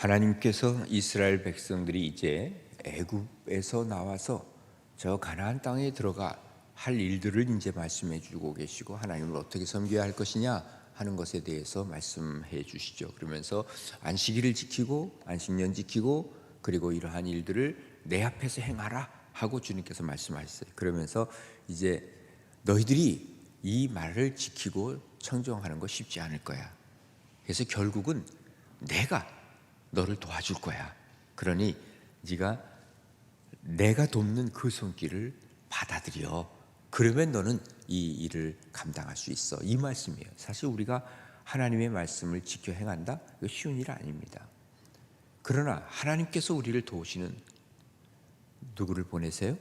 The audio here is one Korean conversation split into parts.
하나님께서 이스라엘 백성들이 이제 애굽에서 나와서 저 가나안 땅에 들어가 할 일들을 이제 말씀해 주고 계시고 하나님을 어떻게 섬겨야 할 것이냐 하는 것에 대해서 말씀해 주시죠. 그러면서 안식일을 지키고 안식년 지키고 그리고 이러한 일들을 내 앞에서 행하라 하고 주님께서 말씀하셨어요. 그러면서 이제 너희들이 이 말을 지키고 청정하는 거 쉽지 않을 거야. 그래서 결국은 내가 너를 도와줄 거야. 그러니 네가 내가 돕는 그 손길을 받아들여. 그러면 너는 이 일을 감당할 수 있어. 이 말씀이에요. 사실 우리가 하나님의 말씀을 지켜 행한다? 이거 쉬운 일 아닙니다. 그러나 하나님께서 우리를 도우시는 누구를 보내세요?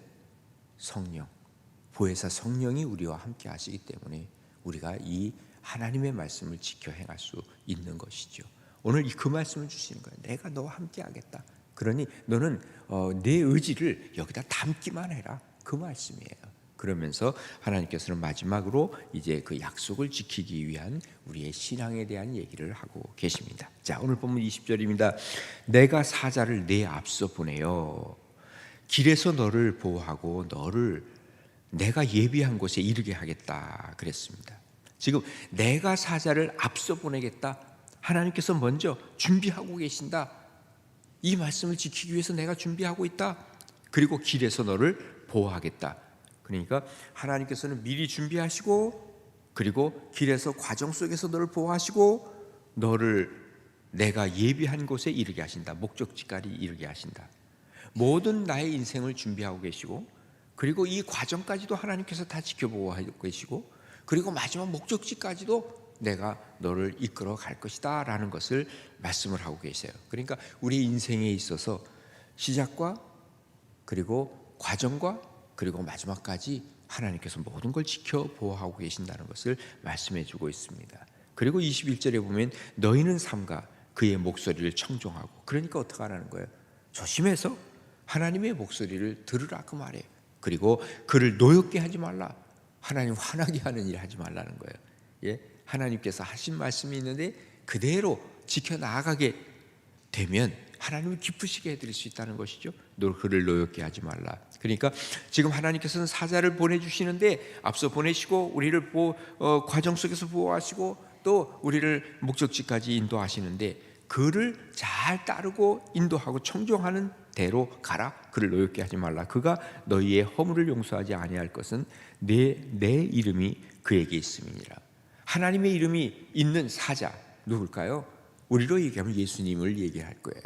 성령. 보혜사 성령이 우리와 함께 하시기 때문에 우리가 이 하나님의 말씀을 지켜 행할 수 있는 것이죠. 오늘 그 말씀을 주시는 거예요. 내가 너와 함께 하겠다. 그러니 너는 어, 내 의지를 여기다 담기만 해라. 그 말씀이에요. 그러면서 하나님께서는 마지막으로 이제 그 약속을 지키기 위한 우리의 신앙에 대한 얘기를 하고 계십니다. 자, 오늘 본문 20절입니다. 내가 사자를 내 앞서 보내요. 길에서 너를 보호하고 너를 내가 예비한 곳에 이르게 하겠다 그랬습니다. 지금 내가 사자를 앞서 보내겠다. 하나님께서 먼저 준비하고 계신다. 이 말씀을 지키기 위해서 내가 준비하고 있다. 그리고 길에서 너를 보호하겠다. 그러니까 하나님께서는 미리 준비하시고 그리고 길에서 과정 속에서 너를 보호하시고 너를 내가 예비한 곳에 이르게 하신다. 목적지까지 이르게 하신다. 모든 나의 인생을 준비하고 계시고 그리고 이 과정까지도 하나님께서 다 지켜보고 계시고 그리고 마지막 목적지까지도 내가 너를 이끌어 갈 것이다 라는 것을 말씀을 하고 계세요. 그러니까 우리 인생에 있어서 시작과 그리고 과정과 그리고 마지막까지 하나님께서 모든 걸 지켜 보호하고 계신다는 것을 말씀해 주고 있습니다. 그리고 21절에 보면 너희는 삼가 그의 목소리를 청종하고 그러니까 어떻게 하라는 거예요? 조심해서 하나님의 목소리를 들으라 그 말이에요. 그리고 그를 노엽게 하지 말라. 하나님 화나게 하는 일 하지 말라는 거예요. 예? 하나님께서 하신 말씀이 있는데 그대로 지켜 나아가게 되면 하나님을 기쁘시게 해드릴 수 있다는 것이죠. 너 그를 노엽게 하지 말라. 그러니까 지금 하나님께서는 사자를 보내주시는데 앞서 보내시고 우리를 보, 어, 과정 속에서 보호하시고 또 우리를 목적지까지 인도하시는데 그를 잘 따르고 인도하고 청종하는 대로 가라. 그를 노엽게 하지 말라. 그가 너희의 허물을 용서하지 아니할 것은 내, 내 이름이 그에게 있음이니라. 하나님의 이름이 있는 사자 누굴까요? 우리로 얘기하면 예수님을 얘기할 거예요.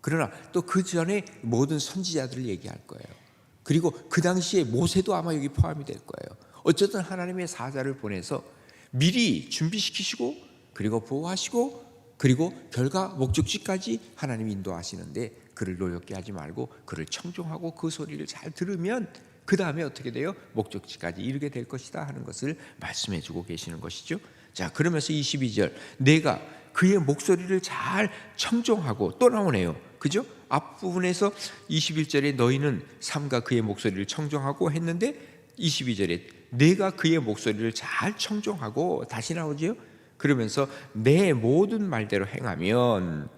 그러나 또 그 전에 모든 선지자들을 얘기할 거예요. 그리고 그 당시에 모세도 아마 여기 포함이 될 거예요. 어쨌든 하나님의 사자를 보내서 미리 준비시키시고 그리고 보호하시고 그리고 결과 목적지까지 하나님이 인도하시는데 그를 노엽게 하지 말고 그를 청종하고 그 소리를 잘 들으면 그 다음에 어떻게 돼요? 목적지까지 이르게 될 것이다 하는 것을 말씀해 주고 계시는 것이죠. 자, 그러면서 22절 내가 그의 목소리를 잘 청종하고 또 나오네요. 그죠? 앞부분에서 21절에 너희는 삼가 그의 목소리를 청종하고 했는데 22절에 내가 그의 목소리를 잘 청종하고 다시 나오지요. 그러면서 내 모든 말대로 행하면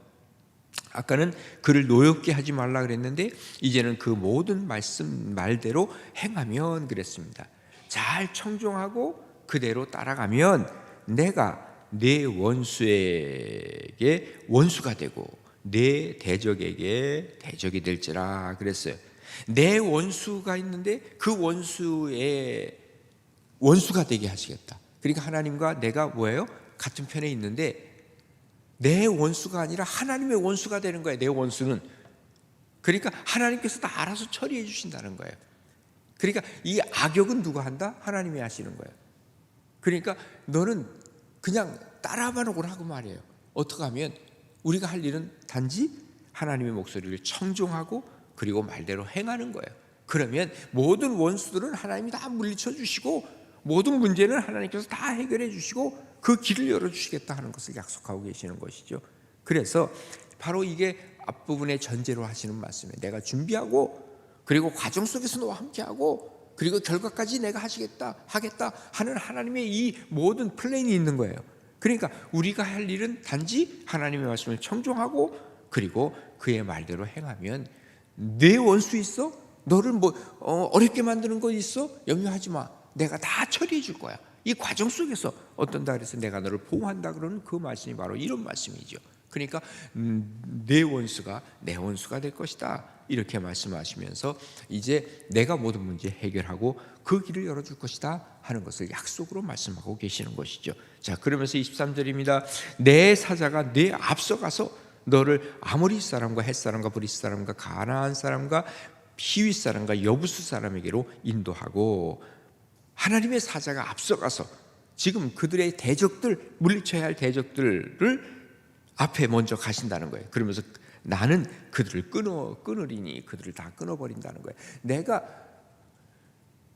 아까는 그를 노엽게 하지 말라 그랬는데 이제는 그 모든 말씀 말대로 행하면 그랬습니다. 잘 청종하고 그대로 따라가면 내가 내 원수에게 원수가 되고 내 대적에게 대적이 될지라 그랬어요. 내 원수가 있는데 그 원수의 원수가 되게 하시겠다. 그러니까 하나님과 내가 뭐예요? 같은 편에 있는데 내 원수가 아니라 하나님의 원수가 되는 거예요. 내 원수는. 그러니까 하나님께서 다 알아서 처리해 주신다는 거예요. 그러니까 이 악역은 누가 한다? 하나님이 하시는 거예요. 그러니까 너는 그냥 따라만 오라고 말이에요. 어떻게 하면 우리가 할 일은 단지 하나님의 목소리를 청종하고 그리고 말대로 행하는 거예요. 그러면 모든 원수들은 하나님이 다 물리쳐 주시고 모든 문제는 하나님께서 다 해결해 주시고 그 길을 열어 주시겠다 하는 것을 약속하고 계시는 것이죠. 그래서 바로 이게 앞부분의 전제로 하시는 말씀이에요. 내가 준비하고 그리고 과정 속에서 너와 함께하고 그리고 결과까지 내가 하시겠다 하겠다 하는 하나님의 이 모든 플랜이 있는 거예요. 그러니까 우리가 할 일은 단지 하나님의 말씀을 청종하고 그리고 그의 말대로 행하면 내 원수 있어? 너를 뭐 어, 어렵게 만드는 거 있어? 염려하지 마. 내가 다 처리해 줄 거야. 이 과정 속에서 어떤다 그래서 내가 너를 보호한다 그러는 그 말씀이 바로 이런 말씀이죠. 그러니까 음, 내 원수가 내 원수가 될 것이다. 이렇게 말씀하시면서 이제 내가 모든 문제 해결하고 그 길을 열어줄 것이다 하는 것을 약속으로 말씀하고 계시는 것이죠. 자, 그러면서 23절입니다. 내 사자가 내 앞서가서 너를 아모리 사람과 헷 사람과 브리스 사람과 가나안 사람과 히윗 사람과 여부수 사람에게로 인도하고 하나님의 사자가 앞서가서 지금 그들의 대적들 물리쳐야 할 대적들을 앞에 먼저 가신다는 거예요. 그러면서 나는 그들을 끊어 끊으리니 그들을 다 끊어 버린다는 거예요. 내가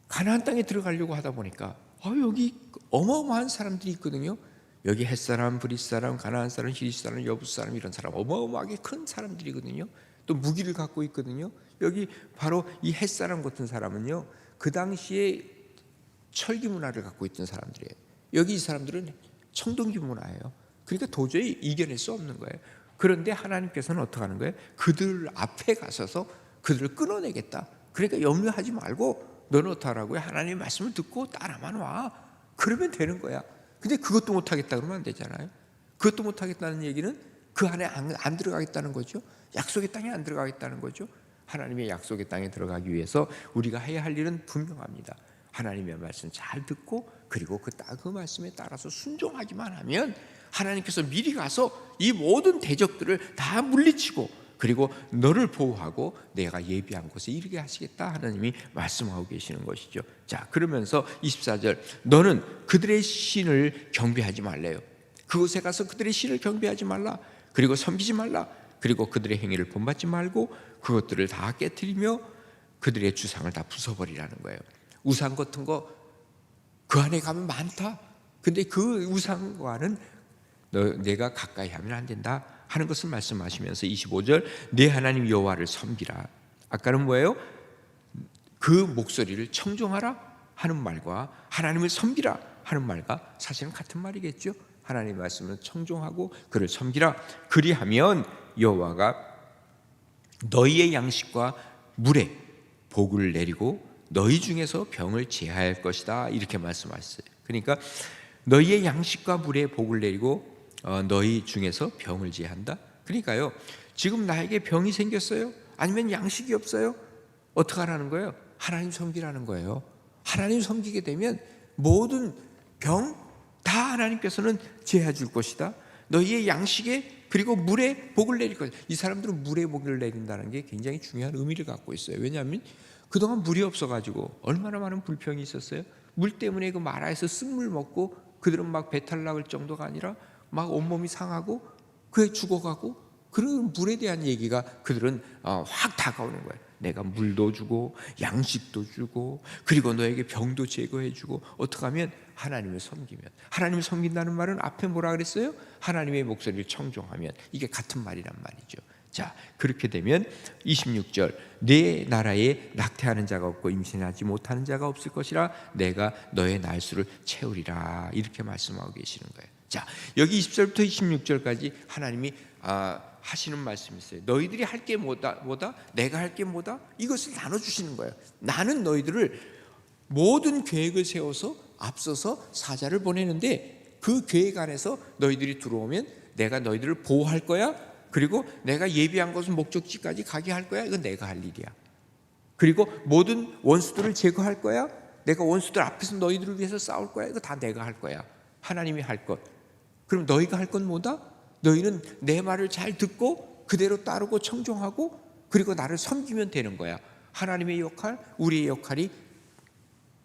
가나안 땅에 들어가려고 하다 보니까 아 여기 어마어마한 사람들이 있거든요. 여기 햇 사람, 브리 사람, 가나안 사람, 히리 사람, 여부 사람 이런 사람 어마어마하게 큰 사람들이거든요. 또 무기를 갖고 있거든요. 여기 바로 이 햇 사람 같은 사람은요. 그 당시에 철기 문화를 갖고 있던 사람들이에요. 여기 이 사람들은 청동기 문화예요. 그러니까 도저히 이겨낼 수 없는 거예요. 그런데 하나님께서는 어떻게 하는 거예요? 그들 앞에 가서서 그들을 끊어내겠다. 그러니까 염려하지 말고 너는 어떡하라고요? 하나님의 말씀을 듣고 따라만 와. 그러면 되는 거야. 근데 그것도 못하겠다 그러면 안 되잖아요. 그것도 못하겠다는 얘기는 그 안에 안, 안 들어가겠다는 거죠. 약속의 땅에 안 들어가겠다는 거죠. 하나님의 약속의 땅에 들어가기 위해서 우리가 해야 할 일은 분명합니다. 하나님의 말씀 잘 듣고 그리고 그, 따- 그 말씀에 따라서 순종하기만 하면 하나님께서 미리 가서 이 모든 대적들을 다 물리치고 그리고 너를 보호하고 내가 예비한 곳에 이르게 하시겠다 하나님이 말씀하고 계시는 것이죠. 자, 그러면서 24절 너는 그들의 신을 경배하지 말래요. 그곳에 가서 그들의 신을 경배하지 말라. 그리고 섬기지 말라. 그리고 그들의 행위를 본받지 말고 그것들을 다 깨뜨리며 그들의 주상을 다 부숴버리라는 거예요. 우상 같은 거 그 안에 가면 많다. 근데 그 우상과는 너, 내가 가까이 하면 안 된다 하는 것을 말씀하시면서 25절 내 하나님 여호와를 섬기라. 아까는 뭐예요? 그 목소리를 청종하라 하는 말과 하나님을 섬기라 하는 말과 사실은 같은 말이겠죠. 하나님의 말씀을 청종하고 그를 섬기라. 그리하면 여호와가 너희의 양식과 물에 복을 내리고 너희 중에서 병을 제하할 것이다 이렇게 말씀하셨어요. 그러니까 너희의 양식과 물에 복을 내리고 어, 너희 중에서 병을 제한다. 그러니까요. 지금 나에게 병이 생겼어요. 아니면 양식이 없어요. 어떻게 하라는 거예요? 하나님 섬기라는 거예요. 하나님 섬기게 되면 모든 병 다 하나님께서는 제해 줄 것이다. 너희의 양식에 그리고 물에 복을 내릴 것이다. 이 사람들은 물에 복을 내린다는 게 굉장히 중요한 의미를 갖고 있어요. 왜냐하면 그동안 물이 없어가지고 얼마나 많은 불평이 있었어요. 물 때문에 그 마라에서 쓴물 먹고 그들은 막 배탈 나을 정도가 아니라 막 온몸이 상하고 그에 죽어가고 그런 물에 대한 얘기가 그들은 어, 확 다가오는 거예요. 내가 물도 주고 양식도 주고 그리고 너에게 병도 제거해 주고 어떻게 하면 하나님을 섬기면 하나님을 섬긴다는 말은 앞에 뭐라 그랬어요? 하나님의 목소리를 청종하면 이게 같은 말이란 말이죠. 자, 그렇게 되면 26절 내 나라에 낙태하는 자가 없고 임신하지 못하는 자가 없을 것이라 내가 너의 날수를 채우리라 이렇게 말씀하고 계시는 거예요. 자, 여기 20절부터 26절까지 하나님이 아, 하시는 말씀이 있어요. 너희들이 할 게 뭐다, 뭐다? 내가 할 게 뭐다? 이것을 나눠 주시는 거예요. 나는 너희들을 모든 계획을 세워서 앞서서 사자를 보내는데 그 계획 안에서 너희들이 들어오면 내가 너희들을 보호할 거야. 그리고 내가 예비한 것은 목적지까지 가게 할 거야. 이건 내가 할 일이야. 그리고 모든 원수들을 제거할 거야. 내가 원수들 앞에서 너희들을 위해서 싸울 거야. 이거 다 내가 할 거야. 하나님이 할 것. 그럼 너희가 할 건 뭐다? 너희는 내 말을 잘 듣고 그대로 따르고 청종하고 그리고 나를 섬기면 되는 거야. 하나님의 역할, 우리의 역할이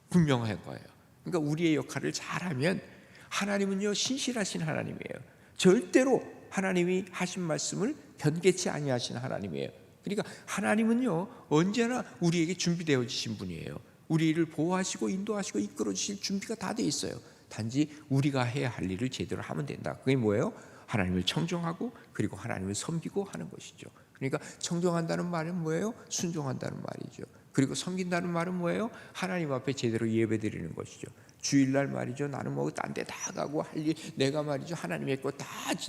분명한 거예요. 그러니까 우리의 역할을 잘하면 하나님은요 신실하신 하나님이에요. 절대로 하나님이 하신 말씀을 변개치 아니하신 하나님이에요. 그러니까 하나님은요 언제나 우리에게 준비되어지신 분이에요. 우리를 보호하시고 인도하시고 이끌어 주실 준비가 다 돼 있어요. 단지 우리가 해야 할 일을 제대로 하면 된다. 그게 뭐예요? 하나님을 청정하고 그리고 하나님을 섬기고 하는 것이죠. 그러니까 청정한다는 말은 뭐예요? 순종한다는 말이죠. 그리고 섬긴다는 말은 뭐예요? 하나님 앞에 제대로 예배드리는 것이죠. 주일날 말이죠. 나는 뭐 딴 데 다 가고 할 일 내가 말이죠. 하나님의 거 다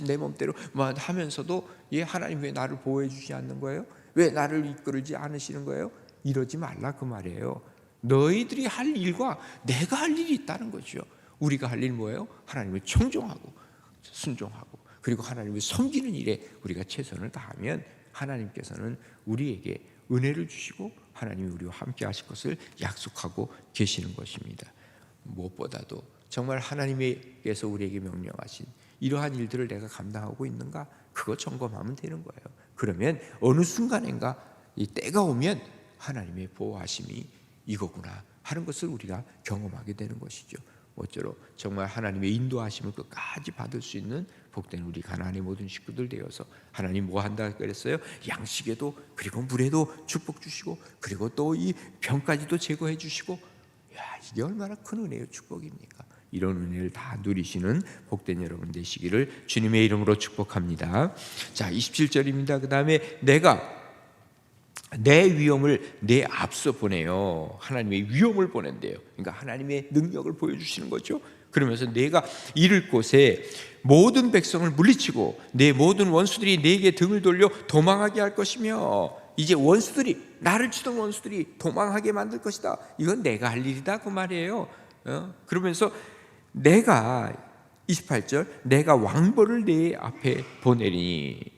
내 몸대로 뭐 하면서도 예 하나님 왜 나를 보호해 주지 않는 거예요? 왜 나를 이끌지 않으시는 거예요? 이러지 말라 그 말이에요. 너희들이 할 일과 내가 할 일이 있다는 거죠. 우리가 할 일 뭐예요? 하나님을 청종하고 순종하고 그리고 하나님을 섬기는 일에 우리가 최선을 다하면 하나님께서는 우리에게 은혜를 주시고 하나님이 우리와 함께 하실 것을 약속하고 계시는 것입니다. 무엇보다도 정말 하나님께서 우리에게 명령하신 이러한 일들을 내가 감당하고 있는가 그거 점검하면 되는 거예요. 그러면 어느 순간인가 이 때가 오면 하나님의 보호하심이 이거구나 하는 것을 우리가 경험하게 되는 것이죠. 모쪼록 정말 하나님의 인도하심을 끝까지 받을 수 있는 복된 우리 가나안의 모든 식구들 되어서 하나님 뭐 한다 그랬어요? 양식에도 그리고 물에도 축복 주시고 그리고 또 이 병까지도 제거해 주시고 야 이게 얼마나 큰 은혜요 축복입니까? 이런 은혜를 다 누리시는 복된 여러분 되시기를 주님의 이름으로 축복합니다. 자 27절입니다. 그 다음에 내가 내 위험을 내 앞서 보내요. 하나님의 위험을 보낸대요. 그러니까 하나님의 능력을 보여주시는 거죠. 그러면서 내가 이를 곳에 모든 백성을 물리치고 내 모든 원수들이 내게 등을 돌려 도망하게 할 것이며 이제 원수들이 나를 치던 원수들이 도망하게 만들 것이다. 이건 내가 할 일이다 그 말이에요. 어? 그러면서 내가 28절 내가 왕벌을 내 앞에 보내리니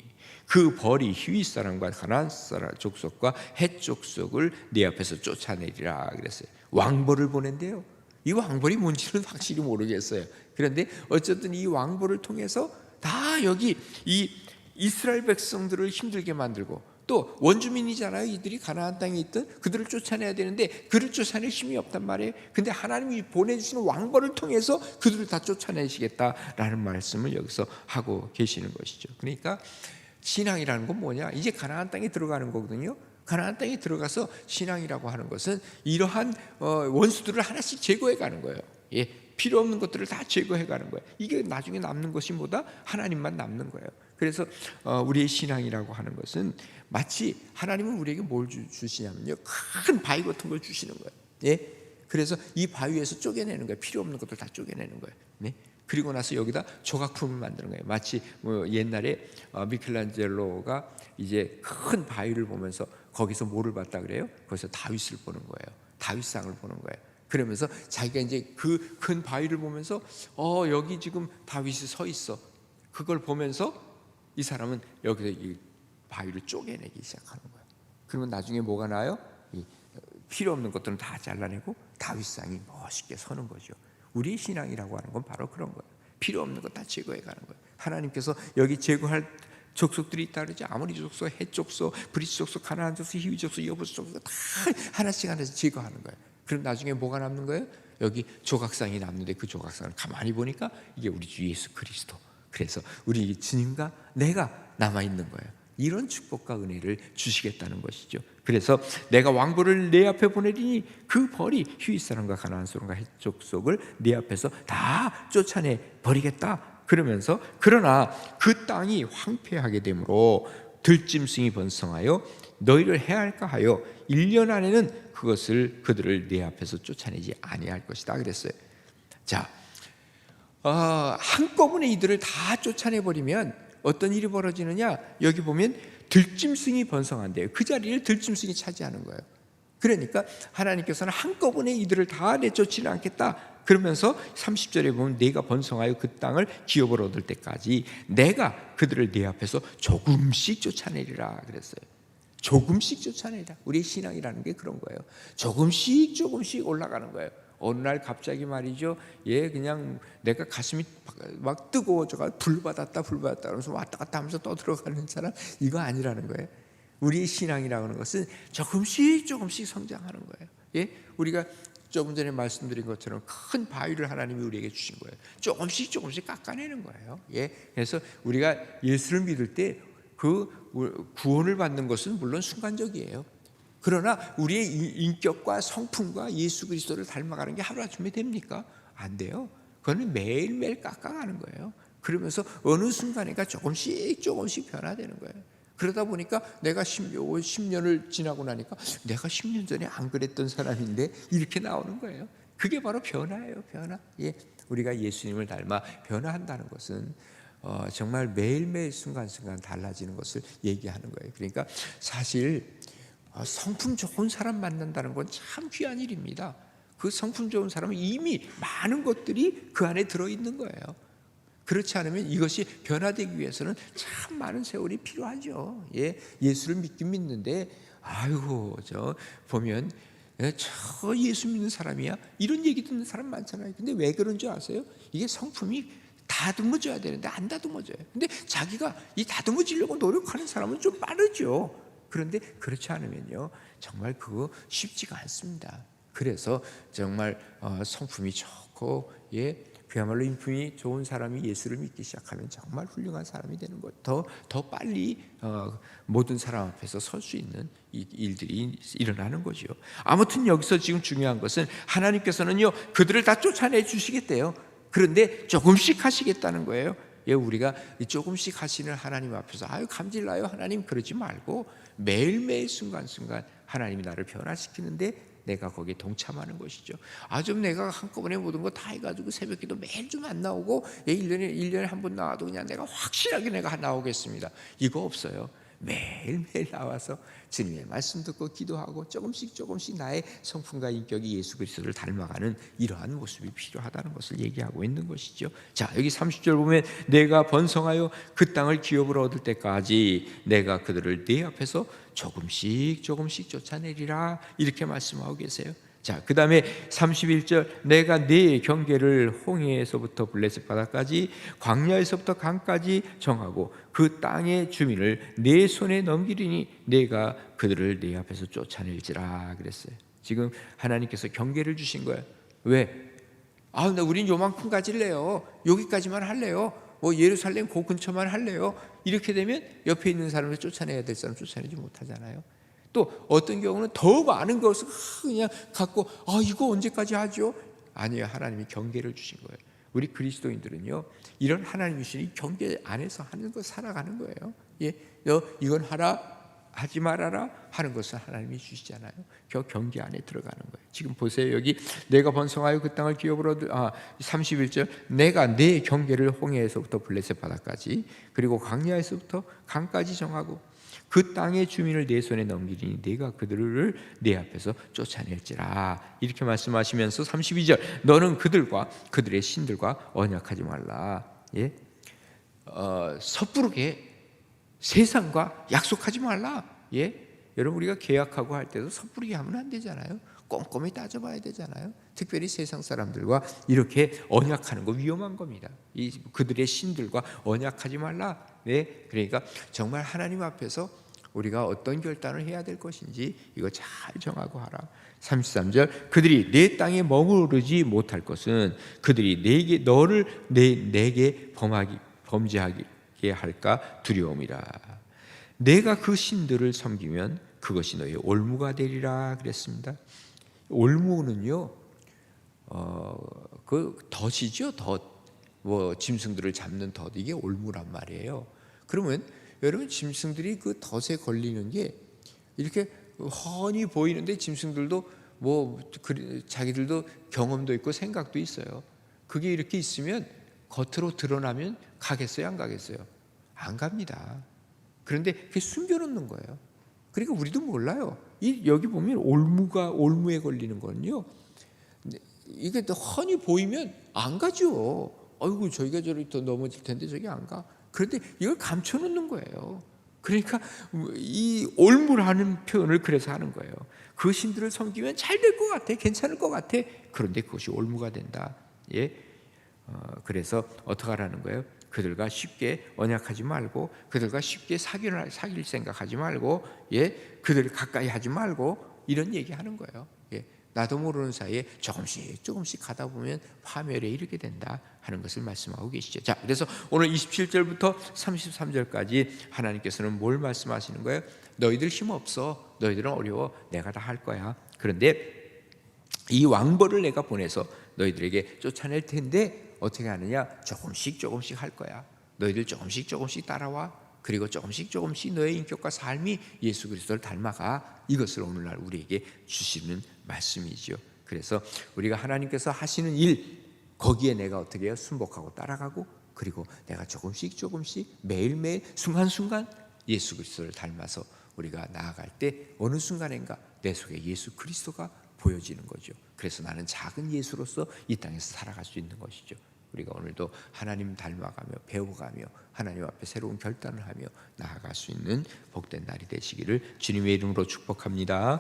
그 벌이 히윗 사람과 가나안 사람 족속과 헷 족속을 네 앞에서 쫓아내리라 그랬어요. 왕벌을 보낸대요. 이 왕벌이 뭔지는 확실히 모르겠어요. 그런데 어쨌든 이 왕벌을 통해서 다 여기 이 이스라엘 백성들을 힘들게 만들고 또 원주민이잖아요. 이들이 가나안 땅에 있던 그들을 쫓아내야 되는데 그를 쫓아낼 힘이 없단 말이에요. 근데 하나님이 보내주시는 왕벌을 통해서 그들을 다 쫓아내시겠다라는 말씀을 여기서 하고 계시는 것이죠. 그러니까 신앙이라는 건 뭐냐? 이제 가나안 땅에 들어가는 거거든요. 가나안 땅에 들어가서 신앙이라고 하는 것은 이러한 어, 원수들을 하나씩 제거해 가는 거예요. 예, 필요 없는 것들을 다 제거해 가는 거예요. 이게 나중에 남는 것이 뭐다? 하나님만 남는 거예요. 그래서 어, 우리의 신앙이라고 하는 것은 마치 하나님은 우리에게 뭘 주, 주시냐면요, 큰 바위 같은 걸 주시는 거예요. 예, 그래서 이 바위에서 쪼개내는 거예요. 필요 없는 것들 다 쪼개내는 거예요. 네. 그리고 나서 여기다 조각품을 만드는 거예요. 마치 뭐 옛날에 어, 미켈란젤로가 이제 큰 바위를 보면서 거기서 뭐를 봤다 그래요? 거기서 다윗을 보는 거예요. 다윗상을 보는 거예요. 그러면서 자기가 이제 그 큰 바위를 보면서 어 여기 지금 다윗이 서 있어. 그걸 보면서 이 사람은 여기서 이 바위를 쪼개내기 시작하는 거예요. 그러면 나중에 뭐가 나요? 이 필요 없는 것들은 다 잘라내고 다윗상이 멋있게 서는 거죠. 우리의 신앙이라고 하는 건 바로 그런 거예요. 필요 없는 거다 제거해 가는 거예요. 하나님께서 여기 제거할 족속들이 있다 그러죠. 아무리 족속, 헷 족속, 브리스 족속, 가나안 족속, 히위 족속, 여부 족속 다 하나씩 하나씩 제거하는 거예요. 그럼 나중에 뭐가 남는 거예요? 여기 조각상이 남는데 그 조각상을 가만히 보니까 이게 우리 주 예수 그리스도. 그래서 우리 주님과 내가 남아 있는 거예요. 이런 축복과 은혜를 주시겠다는 것이죠. 그래서 내가 왕보를 내 앞에 보내리니 그 벌이 휴윗 사람과 가나안 사람과 해족 속을 내 앞에서 다 쫓아내 버리겠다. 그러면서 그러나 그 땅이 황폐하게 되므로 들짐승이 번성하여 너희를 해할까 하여 1년 안에는 그것을 그들을 내 앞에서 쫓아내지 아니할 것이다 그랬어요. 자, 어, 한꺼번에 이들을 다 쫓아내 버리면 어떤 일이 벌어지느냐? 여기 보면 들짐승이 번성한대요. 그 자리를 들짐승이 차지하는 거예요. 그러니까 하나님께서는 한꺼번에 이들을 다 내쫓지는 않겠다. 그러면서 30절에 보면 내가 번성하여 그 땅을 기업을 얻을 때까지 내가 그들을 내 앞에서 조금씩 쫓아내리라 그랬어요. 조금씩 쫓아내라. 우리의 신앙이라는 게 그런 거예요. 조금씩 조금씩 올라가는 거예요. 어느 날 갑자기 말이죠. 예, 그냥 내가 가슴이 막 뜨거워져가 불 받았다, 불 받았다 그러면서 왔다 갔다 하면서 또 들어가는 사람 이거 아니라는 거예요. 우리의 신앙이라고 하는 것은 조금씩 조금씩 성장하는 거예요. 예, 우리가 조금 전에 말씀드린 것처럼 큰 바위를 하나님이 우리에게 주신 거예요. 조금씩 조금씩 깎아내는 거예요. 예, 그래서 우리가 예수를 믿을 때 그 구원을 받는 것은 물론 순간적이에요. 그러나 우리의 인격과 성품과 예수 그리스도를 닮아가는 게 하루아침에 됩니까? 안 돼요. 그거는 매일매일 깎아가는 거예요. 그러면서 어느 순간인가 조금씩 조금씩 변화되는 거예요. 그러다 보니까 내가 10 년, 을 지나고 나니까 내가 10년 전에 안 그랬던 사람인데 이렇게 나오는 거예요. 그게 바로 변화예요, 변화. 예, 우리가 예수님을 닮아 변화한다는 것은 어, 정말 매일매일 순간순간 달라지는 것을 얘기하는 거예요. 그러니까 사실 어, 성품 좋은 사람 만난다는 건 참 귀한 일입니다. 그 성품 좋은 사람은 이미 많은 것들이 그 안에 들어 있는 거예요. 그렇지 않으면 이것이 변화되기 위해서는 참 많은 세월이 필요하죠. 예, 예수를 믿긴 믿는데, 아이고, 저 보면 예, 저 예수 믿는 사람이야 이런 얘기 듣는 사람 많잖아요. 근데 왜 그런 줄 아세요? 이게 성품이 다듬어져야 되는데 안 다듬어져요. 근데 자기가 이 다듬어지려고 노력하는 사람은 좀 빠르죠. 그런데 그렇지 않으면요, 정말 그거 쉽지가 않습니다. 그래서 정말 어, 성품이 좋고 예 그야말로 인품이 좋은 사람이 예수를 믿기 시작하면 정말 훌륭한 사람이 되는 것. 더 더 빨리 어, 모든 사람 앞에서 설 수 있는 이 일들이 일어나는 거죠. 아무튼 여기서 지금 중요한 것은 하나님께서는요 그들을 다 쫓아내 주시겠대요. 그런데 조금씩 하시겠다는 거예요. 예, 우리가 조금씩 하시는 하나님 앞에서 아유 감질나요 하나님 그러지 말고 매일매일 순간순간 하나님이 나를 변화시키는데 내가 거기에 동참하는 것이죠. 아, 좀 내가 한꺼번에 모든 거 다 해가지고 새벽 기도 매일 좀 안 나오고, 예, 1년에, 1년에 한 번 나와도 그냥 내가 확실하게 내가 나오겠습니다. 이거 없어요. 매일매일 나와서 주님의 말씀 듣고 기도하고 조금씩 조금씩 나의 성품과 인격이 예수 그리스도를 닮아가는 이러한 모습이 필요하다는 것을 얘기하고 있는 것이죠. 자, 여기 30절 보면 내가 번성하여 그 땅을 기업으로 얻을 때까지 내가 그들을 내 앞에서 조금씩 조금씩 쫓아내리라 이렇게 말씀하고 계세요. 자, 그 다음에 31절 내가 네 경계를 홍해에서부터 블레셋 바다까지 광야에서부터 강까지 정하고 그 땅의 주민을 내 손에 넘기리니 내가 그들을 내 앞에서 쫓아낼지라 그랬어요. 지금 하나님께서 경계를 주신 거예요. 왜? 아, 나 우린 요만큼 가질래요. 여기까지만 할래요. 뭐 예루살렘 그 근처만 할래요. 이렇게 되면 옆에 있는 사람을 쫓아내야 될 사람 쫓아내지 못하잖아요. 또 어떤 경우는 더 많은 것을 그냥 갖고 아 이거 언제까지 하죠? 아니요 하나님이 경계를 주신 거예요. 우리 그리스도인들은요 이런 하나님이 주신 이 경계 안에서 하는 거 살아가는 거예요. 예, 너 이건 하라 하지 말아라 하는 것을 하나님이 주시잖아요. 그 경계 안에 들어가는 거예요. 지금 보세요. 여기 내가 번성하여 그 땅을 기업으로 얻 아, 31절 내가 내 경계를 홍해에서부터 블레셋 바다까지 그리고 광야에서부터 강까지 정하고 그 땅의 주민을 내 손에 넘기리니 내가 그들을 내 앞에서 쫓아낼지라. 이렇게 말씀하시면서 32절 너는 그들과 그들의 신들과 언약하지 말라. 예? 어, 섣부르게 세상과 약속하지 말라. 예? 여러분 우리가 계약하고 할 때도 섣부르게 하면 안 되잖아요. 꼼꼼히 따져봐야 되잖아요. 특별히 세상 사람들과 이렇게 언약하는 거 위험한 겁니다. 이 그들의 신들과 언약하지 말라 네, 그러니까 정말 하나님 앞에서 우리가 어떤 결단을 해야 될 것인지 이거 잘 정하고 하라. 33절 그들이 내 땅에 머무르지 못할 것은 그들이 내게 너를 내 내게 범하기 범죄하게 할까 두려움이라. 내가 그 신들을 섬기면 그것이 너의 올무가 되리라 그랬습니다. 올무는요, 어 그 덫이죠 덫. 뭐 짐승들을 잡는 덫 이게 올무란 말이에요. 그러면 여러분 짐승들이 그 덫에 걸리는 게 이렇게 훤히 보이는데 짐승들도 뭐 자기들도 경험도 있고 생각도 있어요. 그게 이렇게 있으면 겉으로 드러나면 가겠어요, 안 가겠어요? 안 갑니다. 그런데 그게 숨겨놓는 거예요. 그러니까 우리도 몰라요. 이 여기 보면 올무가 올무에 걸리는 거는요. 이게 훤히 보이면 안 가죠. 아이고 저희가 저리 더 넘어질 텐데 저기 안 가. 그런데 이걸 감춰놓는 거예요. 그러니까 이 올무라는 표현을 그래서 하는 거예요. 그 신들을 섬기면 잘 될 것 같아, 괜찮을 것 같아. 그런데 그것이 올무가 된다. 예, 어, 그래서 어떻게 하라는 거예요? 그들과 쉽게 언약하지 말고, 그들과 쉽게 사귀를 사귈 생각하지 말고, 예, 그들 가까이 하지 말고 이런 얘기하는 거예요. 예, 나도 모르는 사이에 조금씩 조금씩 가다 보면 파멸에 이르게 된다 하는 것을 말씀하고 계시죠. 자, 그래서 오늘 27절부터 33절까지 하나님께서는 뭘 말씀하시는 거예요? 너희들 힘 없어. 너희들은 어려워. 내가 다 할 거야. 그런데 이 왕벌을 내가 보내서 너희들에게 쫓아낼 텐데 어떻게 하느냐? 조금씩 조금씩 할 거야. 너희들 조금씩 조금씩 따라와. 그리고 조금씩 조금씩 너의 인격과 삶이 예수 그리스도를 닮아가. 이것을 오늘날 우리에게 주시는 말씀이죠. 그래서 우리가 하나님께서 하시는 일 거기에 내가 어떻게 해요? 순복하고 따라가고 그리고 내가 조금씩 조금씩 매일매일 순간순간 예수 그리스도를 닮아서 우리가 나아갈 때 어느 순간인가 내 속에 예수 그리스도가 보여지는 거죠. 그래서 나는 작은 예수로서 이 땅에서 살아갈 수 있는 것이죠. 우리가 오늘도 하나님 닮아가며 배워가며 하나님 앞에 새로운 결단을 하며 나아갈 수 있는 복된 날이 되시기를 주님의 이름으로 축복합니다.